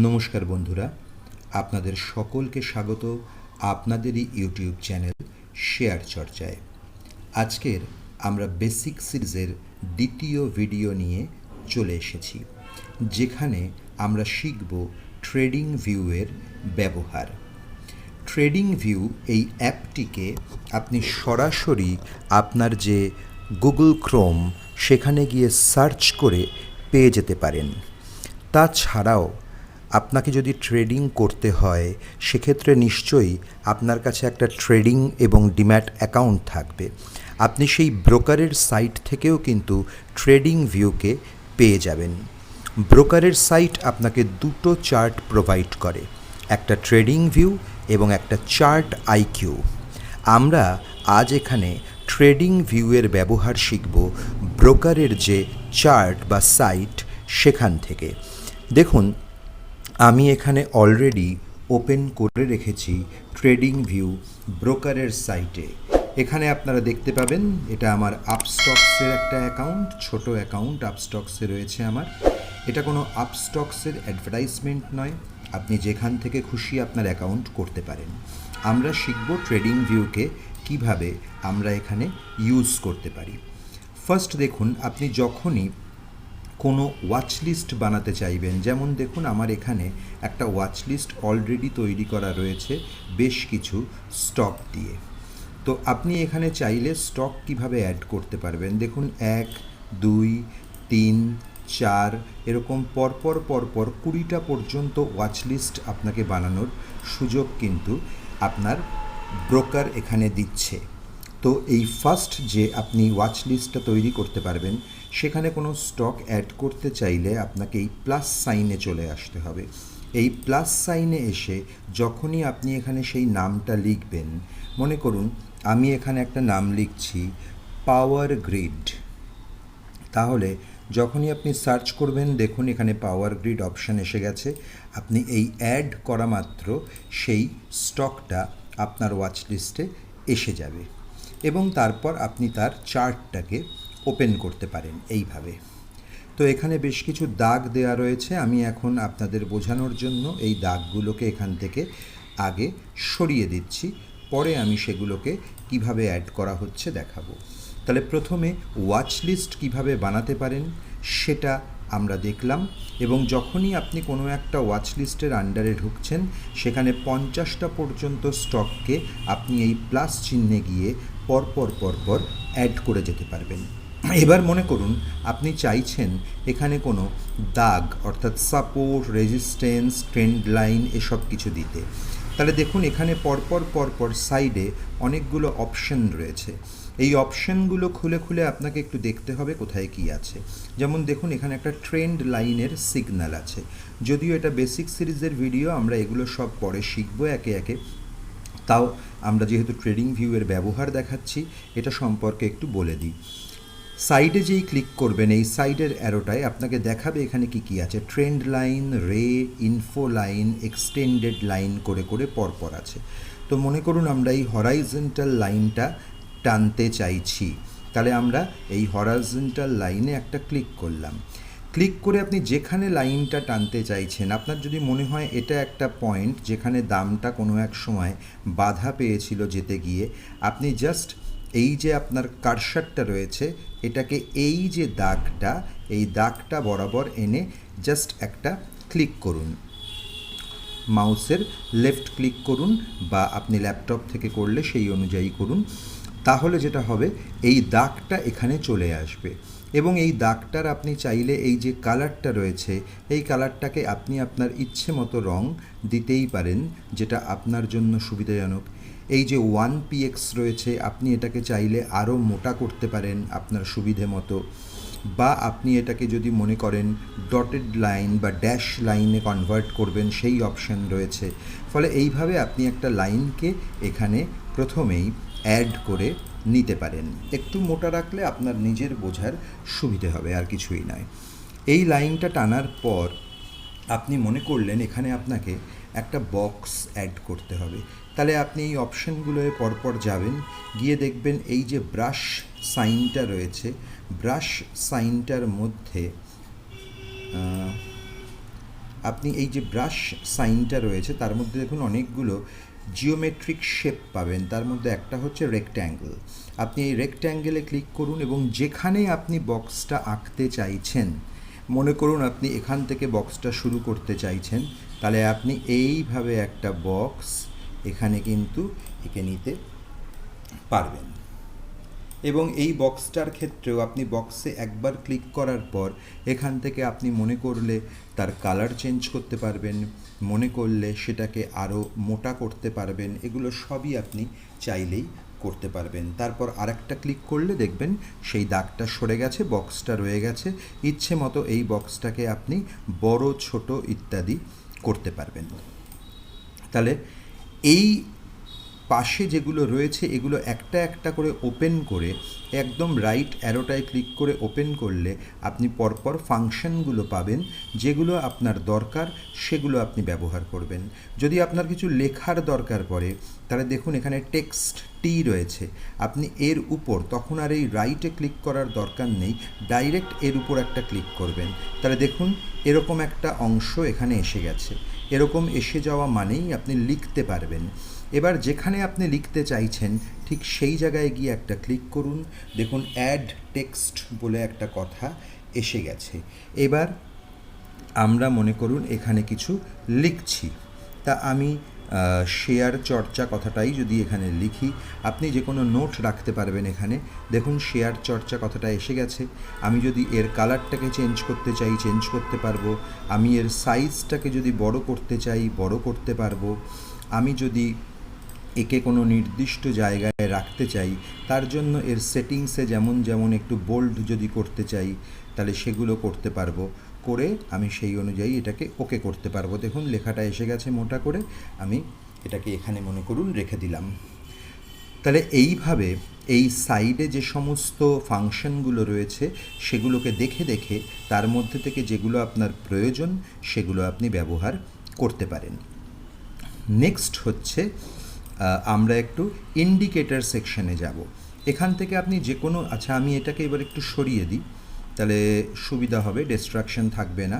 নমস্কার বন্ধুরা, আপনাদের সকলকে স্বাগত আপনাদেরই ইউটিউব চ্যানেল শেয়ার চর্চায়। আজকের আমরা বেসিক সিরিজের দ্বিতীয় ভিডিও নিয়ে চলে এসেছি, যেখানে আমরা শিখব ট্রেডিং ভিউয়ের ব্যবহার। ট্রেডিং ভিউ এই অ্যাপটিকে আপনি সরাসরি আপনার যে গুগল ক্রোম, সেখানে গিয়ে সার্চ করে পেয়ে যেতে পারেন। তাছাড়াও আপনাকে যদি ট্রেডিং করতে হয়, সেক্ষেত্রে নিশ্চয়ই আপনার কাছে একটা ট্রেডিং এবং ডিম্যাট অ্যাকাউন্ট থাকবে। আপনি সেই ব্রোকারের সাইট থেকেও কিন্তু ট্রেডিং ভিউকে পেয়ে যাবেন। ব্রোকারের সাইট আপনাকে দুটো চার্ট প্রোভাইড করে, একটা ট্রেডিং ভিউ এবং একটা চার্ট আইকিউ আমরা আজ এখানে ট্রেডিং ভিউয়ের ব্যবহার শিখব ব্রোকারের যে চার্ট বা সাইট সেখান থেকে। দেখুন আমি এখানে অলরেডি ওপেন করে রেখেছি ট্রেডিং ভিউ ব্রোকারের সাইটে এখানে আপনারা দেখতে পাবেন, এটা আমার আপস্টক্সের একটা অ্যাকাউন্ট ছোট অ্যাকাউন্ট আপস্টক্সে রয়েছে আমার। এটা কোনো আপস্টক্সের অ্যাডভার্টাইজমেন্ট নয়, আপনি যেখান থেকে খুশি আপনার অ্যাকাউন্ট করতে পারেন। আমরা শিখব ট্রেডিং ভিউকে কীভাবে আমরা এখানে ইউজ করতে পারি। ফার্স্ট দেখুন, আপনি যখনই কোনো ওয়াচ লিস্ট বানাতে চাইবেন। যেমন দেখুন, আমার এখানে একটা ওয়াচ লিস্ট অলরেডি তৈরি করা রয়েছে বেশ কিছু স্টক দিয়ে। তো আপনি এখানে চাইলে স্টক কীভাবে অ্যাড করতে পারবেন? দেখুন, এক, দুই, তিন, চার, এরকম পরপর পরপর কুড়িটা পর্যন্ত ওয়াচ লিস্ট আপনাকে বানানোর সুযোগ কিন্তু আপনার ব্রোকার এখানে দিচ্ছে। তো এই ফার্স্ট যে আপনি ওয়াচ লিস্টটা তৈরি করতে পারবেন সেখানে কোনো স্টক অ্যাড করতে চাইলে আপনাকে এই প্লাস সাইনে চলে আসতে হবে। এই প্লাস সাইনে এসে যখনই আপনি এখানে সেই নামটা লিখবেন, মনে করুন আমি এখানে একটা নাম লিখছি পাওয়ার গ্রিড তাহলে যখনই আপনি সার্চ করবেন, দেখুন এখানে পাওয়ার গ্রিড অপশান এসে গেছে। আপনি এই অ্যাড করা মাত্র সেই স্টকটা আপনার ওয়াচ লিস্টে এসে যাবে। এবং তারপর আপনি তার চার্টটাকে ওপেন করতে পারেন এইভাবে। তো এখানে বেশ কিছু দাগ দেওয়া রয়েছে। আমি এখন আপনাদের বোঝানোর জন্য এই দাগগুলোকে এখান থেকে আগে সরিয়ে দিচ্ছি। পরে আমি সেগুলোকে কীভাবে অ্যাড করা হচ্ছে দেখাবো। তাহলে প্রথমে ওয়াচ লিস্ট কীভাবে বানাতে পারেন সেটা আমরা দেখলাম এবং যখনই আপনি কোনো একটা ওয়াচ লিস্টের আন্ডারে ঢুকছেন, সেখানে পঞ্চাশটা পর্যন্ত স্টককে আপনি এই প্লাস চিহ্নে গিয়ে পরপর পরপর অ্যাড করে যেতে পারবেন। এবার মনে করুন, আপনি চাইছেন এখানে কোনো দাগ, অর্থাৎ সাপোর্ট রেজিস্ট্যান্স ট্রেন্ড লাইন এসব কিছু দিতে। তাহলে দেখুন, এখানে পরপর পরপর সাইডে অনেকগুলো অপশন রয়েছে। এই অপশনগুলো খুলে খুলে আপনাকে একটু দেখতে হবে কোথায় কি আছে। যেমন দেখুন, এখানে একটা ট্রেন্ড লাইনের সিগন্যাল আছে। যদিও এটা বেসিক সিরিজের ভিডিও আমরা এগুলো সব পরে শিখব একে একে। তাও আমরা যেহেতু ট্রেডিং ভিউয়ের ব্যবহার দেখাচ্ছি, এটা সম্পর্কে একটু বলে দিই। সাইডে যেই ক্লিক করবেন, এই সাইডের অ্যারোটায় আপনাকে দেখাবে এখানে কি কি আছে। Trend line ray info line extended line করে করে পরপর আছে। তো মনে করুন আমরা এই হরাইজেন্টাল লাইনটা টানতে চাইছি। তাহলে আমরা এই হরাইজেন্টাল লাইনে একটা ক্লিক করলাম। ক্লিক করে আপনি যেখানে লাইনটা টানতে চাইছেন, আপনার যদি মনে হয় এটা একটা পয়েন্ট যেখানে দামটা কোনো এক সময় বাধা পেয়েছিল যেতে গিয়ে, আপনি জাস্ট এই যে আপনার কারসারটা রয়েছে, এটাকে এই যে দাগটা, এই দাগটা বরাবর এনে জাস্ট একটা ক্লিক করুন। মাউসের লেফট ক্লিক করুন বা আপনি ল্যাপটপ থেকে করলে সেই অনুযায়ী করুন। তাহলে যেটা হবে, এই দাগটা এখানে চলে আসবে। এবং এই দাগটার আপনি চাইলে এই যে কালারটা রয়েছে, এই কালারটাকে আপনি আপনার ইচ্ছে মতো রং দিতেই পারেন, যেটা আপনার জন্য সুবিধাজনক। এই যে ওয়ান পিএক্স রয়েছে, আপনি এটাকে চাইলে আরও মোটা করতে পারেন আপনার সুবিধে মতো। বা আপনি এটাকে যদি মনে করেন ডটেড লাইন বা ড্যাশ লাইনে কনভার্ট করবেন, সেই অপশান রয়েছে। ফলে এইভাবে আপনি একটা লাইনকে এখানে প্রথমেই অ্যাড করে নিতে পারেন। একটু মোটা রাখলে আপনার নিজের বোঝার সুবিধে হবে, আর কিছুই নয়। এই লাইনটা টানার পর আপনি মনে করলেন এখানে আপনাকে একটা বক্স অ্যাড করতে হবে। তাহলে আপনি এই অপশানগুলোয় পরপর যাবেন, গিয়ে দেখবেন এই যে ব্রাশ সাইনটা রয়েছে, ব্রাশ সাইনটার মধ্যে আপনি এই যে ব্রাশ সাইনটা রয়েছে, তার মধ্যে দেখুন অনেকগুলো জিওমেট্রিক শেপ পাবেন, তার মধ্যে একটা হচ্ছে রেক্ট্যাঙ্গেল আপনি এই রেক্ট্যাঙ্গেলে ক্লিক করুন এবং যেখানে আপনি বক্সটা আঁকতে চাইছেন, মনে করুন আপনি এখান থেকে বক্সটা শুরু করতে চাইছেন, তাহলে আপনি এইভাবে একটা বক্স এখানে কিন্তু এঁকে নিতে পারবেন। এবং এই বক্সটার ক্ষেত্রেও আপনি বক্সে একবার ক্লিক করার পর এখান থেকে আপনি মনে করলে তার কালার চেঞ্জ করতে পারবেন, মনে করলে সেটাকে আরও মোটা করতে পারবেন, এগুলো সবই আপনি চাইলেই করতে পারবেন। তারপর আরেকটা ক্লিক করলে দেখবেন সেই দাগটা সরে গেছে, বক্সটা রয়ে গেছে, ইচ্ছে মতো এই বক্সটাকে আপনি বড়, ছোট ইত্যাদি করতে পারবেন। তাহলে এই পাশে যেগুলো রয়েছে, এগুলো একটা একটা করে ওপেন করে, একদম রাইট অ্যারোটায় ক্লিক করে ওপেন করলে আপনি পরপর ফাংশনগুলো পাবেন, যেগুলো আপনার দরকার, সেগুলো আপনি ব্যবহার করবেন। যদি আপনার কিছু লেখার দরকার পড়ে, তাহলে দেখুন এখানে টেক্সট টি রয়েছে। আপনি এর উপর, তখন আর এই রাইটে ক্লিক করার দরকার নেই ডাইরেক্ট এর উপর একটা ক্লিক করবেন। তাহলে দেখুন, এরকম একটা অংশ এখানে এসে গেছে। এরকম এসে যাওয়া মানেই আপনি লিখতে পারবেন। এবার যেখানে আপনি লিখতে চাইছেন, ঠিক সেই জায়গায় গিয়ে একটা ক্লিক করুন। দেখুন অ্যাড টেক্সট বলে একটা কথা এসে গেছে। এবার আমরা মনে করুন এখানে কিছু লিখছি। তা আমি শেয়ার চর্চা কথাটাই যদি এখানে লিখি, আপনি যে কোনো নোট রাখতে পারবেন এখানে। দেখুন শেয়ার চর্চা কথাটা এসে গেছে। আমি যদি এর কালারটাকে চেঞ্জ করতে চাই চেঞ্জ করতে পারব। আমি এর সাইজটাকে যদি বড় করতে চাই, বড় করতে পারব। আমি যদি একে কোনো নির্দিষ্ট জায়গায় রাখতে চাই, তার জন্য এর সেটিংসে যেমন যেমন একটু বোল্ড যদি করতে চাই, তাহলে সেগুলো করতে পারব। করে আমি সেই অনুযায়ী এটাকে ওকে করতে পারব। দেখুন, লেখাটা এসে গেছে মোটা করে। আমি এটাকে এখানে মনে করুন রেখে দিলাম। তাহলে এইভাবে এই সাইডে যে সমস্ত ফাংশনগুলো রয়েছে, সেগুলোকে দেখে দেখে তার মধ্যে থেকে যেগুলো আপনার প্রয়োজন, সেগুলো আপনি ব্যবহার করতে পারেন। নেক্সট হচ্ছে আমরা একটু ইন্ডিকেটার সেকশনে যাব। এখান থেকে আপনি যে কোনো আচ্ছা আমি এটাকে এবার একটু সরিয়ে দিই। তাহলে সুবিধা হবে ডিস্ট্রাকশন থাকবে না।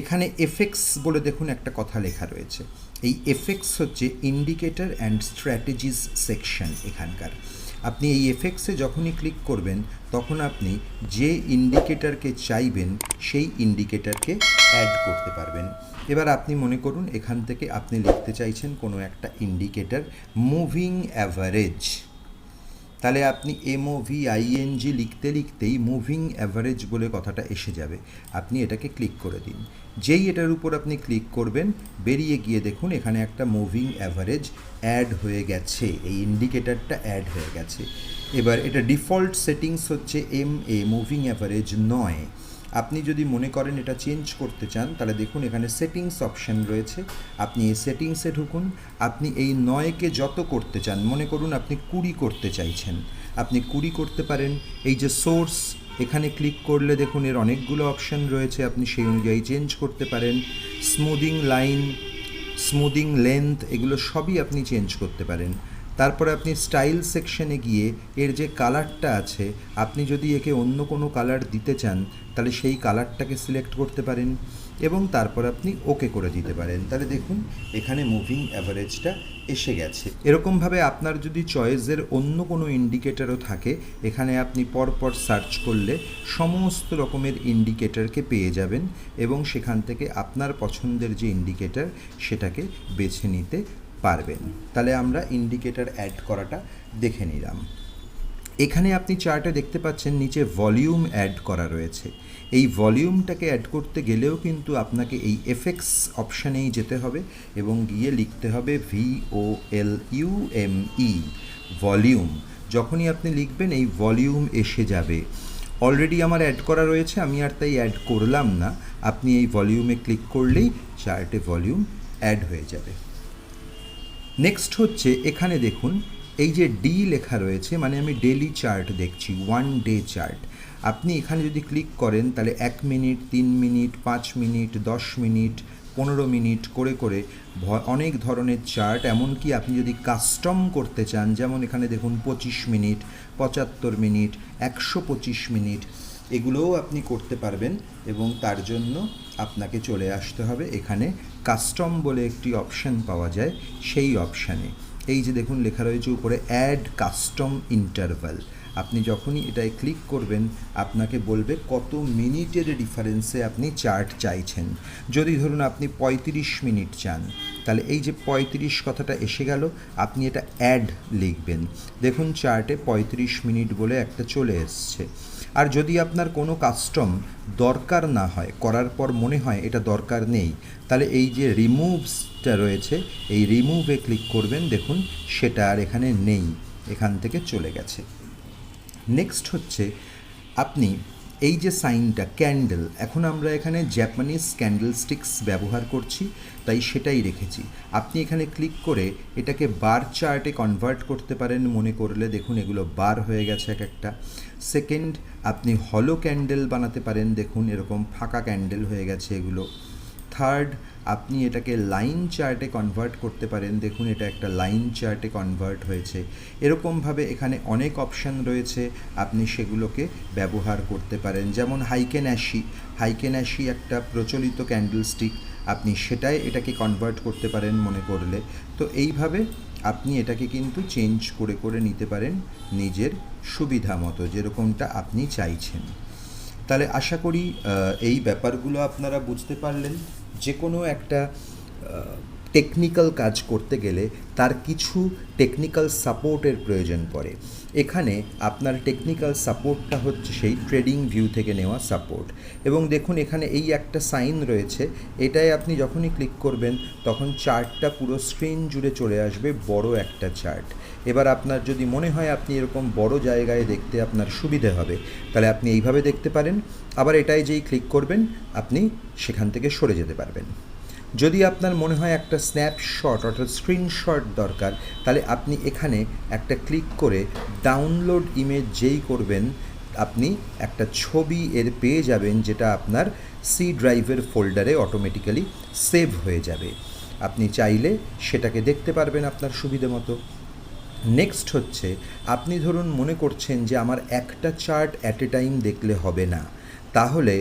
এখানে এফেক্টস বলে দেখুন একটা কথা লেখা রয়েছে। এই এফেক্টস হচ্ছে ইন্ডিকেটর অ্যান্ড স্ট্র্যাটেজিস সেকশন এখানকার। আপনি এই এফেক্টসে যখনই ক্লিক করবেন, তখন আপনি যে ইন্ডিকেটারকে চাইবেন, সেই ইন্ডিকেটারকে অ্যাড করতে পারবেন। এবার আপনি মনে করুন, এখান থেকে আপনি লিখতে চাইছেন কোনো একটা ইন্ডিকেটার মুভিং অ্যাভারেজ তাহলে আপনি এমওভি আইএনজি লিখতে লিখতেই মুভিং অ্যাভারেজ বলে কথাটা এসে যাবে। আপনি এটাকে ক্লিক করে দিন। যেই এটার উপর আপনি ক্লিক করবেন, বেরিয়ে গিয়ে দেখুন এখানে একটা মুভিং অ্যাভারেজ অ্যাড হয়ে গেছে। এই ইন্ডিকেটারটা অ্যাড হয়ে গেছে। এবার এটা ডিফল্ট সেটিংস হচ্ছে এম এ মুভিং অ্যাভারেজ নয়। আপনি যদি মনে করেন এটা চেঞ্জ করতে চান, তাহলে দেখুন এখানে সেটিংস অপশান রয়েছে। আপনি এই সেটিংসে ঢুকুন। আপনি এই নয়কে যত করতে চান, মনে করুন আপনি কুড়ি করতে চাইছেন। আপনি কুড়ি করতে পারেন। এই যে সোর্স এখানে ক্লিক করলে দেখুন এর অনেকগুলো অপশান রয়েছে। আপনি সেই অনুযায়ী চেঞ্জ করতে পারেন। স্মুদিং লাইন স্মুদিং লেন্থ এগুলো সবই আপনি চেঞ্জ করতে পারেন। তারপরে আপনি স্টাইল সেকশনে গিয়ে এর যে কালারটা আছে, আপনি যদি একে অন্য কোনো কালার দিতে চান, তাহলে সেই কালারটাকে সিলেক্ট করতে পারেন এবং তারপর আপনি ওকে করে দিতে পারেন। তাহলে দেখুন, এখানে মুভিং অ্যাভারেজটা এসে গেছে। এরকমভাবে আপনার যদি চয়েসের অন্য কোনো ইন্ডিকেটারও থাকে, এখানে আপনি পরপর সার্চ করলে সমস্ত রকমের ইন্ডিকেটারকে পেয়ে যাবেন এবং সেখান থেকে আপনার পছন্দের যে ইন্ডিকেটার সেটাকে বেছে নিতে পারবেন। তাহলে আমরা ইন্ডিকেটার অ্যাড করাটা দেখে নিলাম। এখানে আপনি চার্টে দেখতে পাচ্ছেন, নিচে ভলিউম অ্যাড করা রয়েছে। এই ভলিউমটাকে অ্যাড করতে গেলেও কিন্তু আপনাকে এই এফেক্টস অপশানেই যেতে হবে এবং গিয়ে লিখতে হবে V O L U M E volume যখনই আপনি লিখবেন, এই ভলিউম এসে যাবে। অলরেডি আমার অ্যাড করা রয়েছে, আমি আর তাই অ্যাড করলাম না। আপনি এই ভলিউমে ক্লিক করলেই চার্টে ভলিউম অ্যাড হয়ে যাবে। নেক্সট হচ্ছে এখানে দেখুন, এই যে ডি লেখা রয়েছে মানে আমি ডেলি চার্ট দেখছি ওয়ান ডে চার্ট আপনি এখানে যদি ক্লিক করেন, তাহলে এক মিনিট তিন মিনিট পাঁচ মিনিট দশ মিনিট পনেরো মিনিট করে করে অনেক ধরনের চার্ট এমনকি আপনি যদি কাস্টম করতে চান, যেমন এখানে দেখুন পঁচিশ মিনিট পঁচাত্তর মিনিট একশো পঁচিশ মিনিট এগুলোও আপনি করতে পারবেন এবং তার জন্য আপনাকে চলে আসতে হবে। এখানে কাস্টম বলে একটি অপশান পাওয়া যায়, সেই অপশানে এই যে দেখুন, লেখা রয়েছে উপরে অ্যাড কাস্টম ইন্টারভাল আপনি যখনই এটায় ক্লিক করবেন, আপনাকে বলবে কত মিনিটের ডিফারেন্সে আপনি চার্ট চাইছেন। যদি ধরুন আপনি পঁয়ত্রিশ মিনিট চান, তাহলে এই যে পঁয়ত্রিশ কথাটা এসে গেল, আপনি এটা অ্যাড লিখবেন। দেখুন চার্টে পঁয়ত্রিশ মিনিট বলে একটা চলে এসছে। আর যদি আপনার কোনো কাস্টম দরকার না হয়, করার পর মনে হয় এটা দরকার নেই, তাহলে এই যে রিমুভসটা রয়েছে, এই রিমুভে ক্লিক করবেন, দেখুন সেটা আর এখানে নেই, এখান থেকে চলে গেছে। নেক্সট হচ্ছে, আপনি এই যে সাইনটা, ক্যান্ডেল, এখন আমরা এখানে জ্যাপানিজ ক্যান্ডেল স্টিক্স ব্যবহার করছি, তাই সেটাই রেখেছি। আপনি এখানে ক্লিক করে এটাকে বার চার্টে কনভার্ট করতে পারেন মনে করলে। দেখুন, এগুলো বার হয়ে গেছে এক একটা। সেকেন্ড আপনি হলো ক্যান্ডেল বানাতে পারেন। দেখুন, এরকম ফাঁকা ক্যান্ডেল হয়ে গেছে এগুলো। থার্ড আপনি এটাকে লাইন চার্টে কনভার্ট করতে পারেন। দেখুন, এটা একটা লাইন চার্টে কনভার্ট হয়েছে। এরকমভাবে এখানে অনেক অপশান রয়েছে। আপনি সেগুলোকে ব্যবহার করতে পারেন। যেমন হাইকেন অ্যাশি হাইকেন অ্যাশি একটা প্রচলিত ক্যান্ডেল স্টিক আপনি সেটাই এটাকে কনভার্ট করতে পারেন মনে করলে। তো এইভাবে আপনি এটাকে কিন্তু চেঞ্জ করে করে নিতে পারেন নিজের সুবিধা মতো, যেরকমটা আপনি চাইছেন। তাহলে আশা করি এই ব্যাপারগুলো আপনারা বুঝতে পারলেন। যে কোনো একটা টেকনিক্যাল কাজ করতে গেলে তার কিছু টেকনিক্যাল সাপোর্টের প্রয়োজন পড়ে। এখানে আপনার টেকনিক্যাল সাপোর্টটা হচ্ছে সেই ট্রেডিং ভিউ থেকে নেওয়া সাপোর্ট এবং দেখুন এখানে এই একটা সাইন রয়েছে এটাই আপনি যখনই ক্লিক করবেন, তখন চার্টটা পুরো স্ক্রিন জুড়ে চলে আসবে, বড় একটা চার্ট এবার আপনার যদি মনে হয় আপনি এরকম বড় জায়গায় দেখতে আপনার সুবিধে হবে, তাহলে আপনি এইভাবে দেখতে পারেন। আবার এটাই যেই ক্লিক করবেন, আপনি সেখান থেকে সরে যেতে পারবেন। যদি আপনার মনে হয় একটা স্ন্যাপশট অর্থাৎ স্ক্রিনশট দরকার, তাহলে আপনি এখানে একটা ক্লিক করে ডাউনলোড ইমেজ যেই করবেন, আপনি একটা ছবি এর পেয়ে যাবেন যেটা আপনার সি ড্রাইভের ফোল্ডারে অটোমেটিক্যালি সেভ হয়ে যাবে। আপনি চাইলে সেটাকে দেখতে পারবেন আপনার সুবিধে মতো। নেক্সট হচ্ছে, আপনি ধরুন মনে করছেন যে আমার একটা চার্ট অ্যাট এ টাইম দেখলে হবে না। তাহলে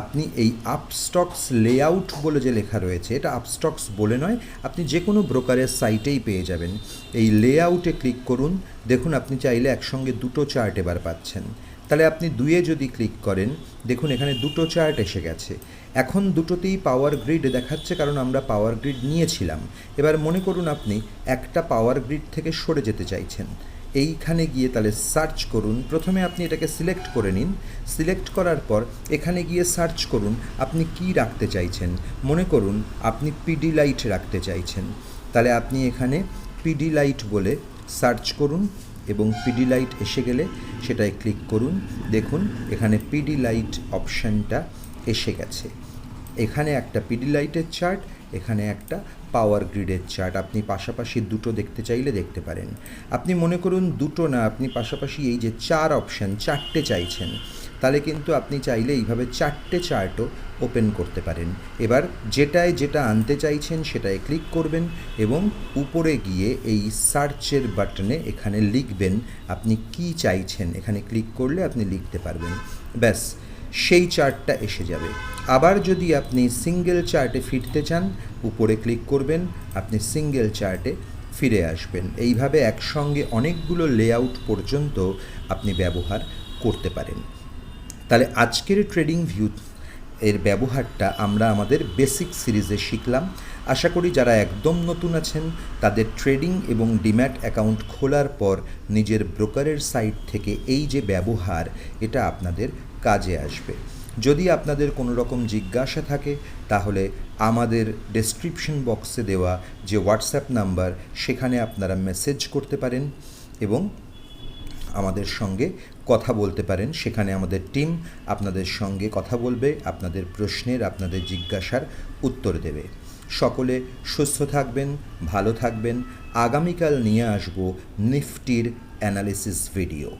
আপনি এই আপস্টক্স লেআউট বলে যে লেখা রয়েছে, এটা আপস্টক্স বলে নয়, আপনি যে কোনো ব্রোকারের সাইটেই পেয়ে যাবেন। এই লেআউটে ক্লিক করুন, দেখুন আপনি চাইলে একসঙ্গে দুটো চার্ট এবার পাচ্ছেন। তাহলে আপনি দুয়ে যদি ক্লিক করেন, দেখুন এখানে দুটো চার্ট এসে গেছে। এখন দুটোতেই পাওয়ার গ্রিড দেখাচ্ছে, কারণ আমরা পাওয়ার গ্রিড নিয়েছিলাম। এবার মনে করুন আপনি একটা পাওয়ার গ্রিড থেকে সরে যেতে চাইছেন। এইখানে গিয়ে তাহলে সার্চ করুন। প্রথমে আপনি এটাকে সিলেক্ট করে নিন। সিলেক্ট করার পর এখানে গিয়ে সার্চ করুন, আপনি কি রাখতে চাইছেন? মনে করুন, আপনি পিডি লাইট রাখতে চাইছেন। তাহলে আপনি এখানে পিডি লাইট বলে সার্চ করুন এবং পিডি লাইট এসে গেলে সেটায় ক্লিক করুন। দেখুন, এখানে পিডি লাইট অপশানটা এসে গেছে। এখানে একটা পিডি লাইটের চার্ট এখানে একটা পাওয়ার গ্রিডের চার্ট আপনি পাশাপাশি দুটো দেখতে চাইলে দেখতে পারেন। আপনি মনে করুন দুটো না, আপনি পাশাপাশি এই যে চার অপশান চারটে চাইছেন। তাহলে কিন্তু আপনি চাইলে এইভাবে চারটে চার্টও ওপেন করতে পারেন। এবার যেটায় যেটা আনতে চাইছেন সেটায় ক্লিক করবেন এবং উপরে গিয়ে এই সার্চের বাটনে এখানে লিখবেন আপনি কি চাইছেন। এখানে ক্লিক করলে আপনি লিখতে পারবেন। ব্যাস সেই চার্টটা এসে যাবে। আবার যদি আপনি সিঙ্গেল চার্টে ফিরতে চান, উপরে ক্লিক করবেন, আপনি সিঙ্গেল চার্টে ফিরে আসবেন। এইভাবে একসঙ্গে অনেকগুলো লেআউট পর্যন্ত আপনি ব্যবহার করতে পারেন। তাহলে আজকের ট্রেডিং ভিউ এর ব্যবহারটা আমরা আমাদের বেসিক সিরিজে শিখলাম। আশা করি যারা একদম নতুন আছেন, তাদের ট্রেডিং এবং ডিম্যাট অ্যাকাউন্ট খোলার পর নিজের ব্রোকারের সাইট থেকে এই যে ব্যবহার, এটা আপনাদের কাজে আসবে। যদি আপনাদের কোনো রকম জিজ্ঞাসা থাকে, তাহলে আমাদের ডেসক্রিপশন বক্সে দেওয়া যে হোয়াটসঅ্যাপ নাম্বার সেখানে আপনারা মেসেজ করতে পারেন এবং আমাদের সঙ্গে কথা বলতে পারেন। সেখানে আমাদের টিম আপনাদের সঙ্গে কথা বলবে, আপনাদের প্রশ্নের, আপনাদের জিজ্ঞাসার উত্তর দেবে। সকলে সুস্থ থাকবেন, ভালো থাকবেন। আগামীকাল নিয়ে আসব নিফটির অ্যানালিসিস ভিডিও